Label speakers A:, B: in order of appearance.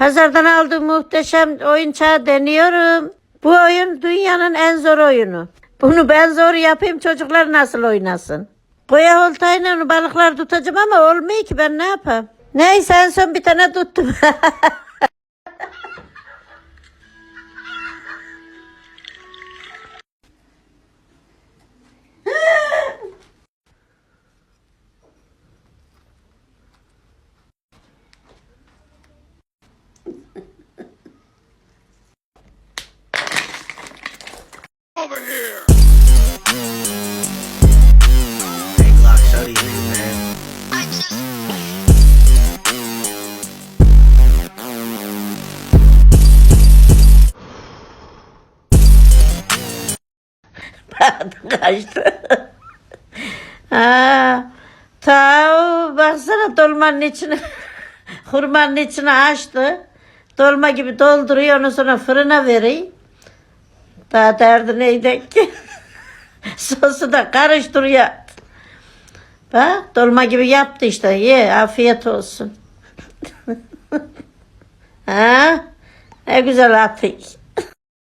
A: Pazardan aldığım muhteşem oyuncağı deniyorum. Bu oyun dünyanın en zor oyunu. Bunu ben zor yapayım çocuklar nasıl oynasın? Koya oltayla balıklar tutacağım ama olmuyor ki ben ne yapayım? Neyse en son bir tane tuttum.
B: Hey, Glock, show these niggas, man.
A: Kaçtı. Aa, ta baksana dolmanın içine hurmanın içine açtı. Dolma gibi dolduruyor onu sonra fırına veriyor. Daha derdi neydi ki? Sosu da karıştırıyor. Bak dolma gibi yaptı işte. Ye afiyet olsun. ha? Ne güzel atıyor.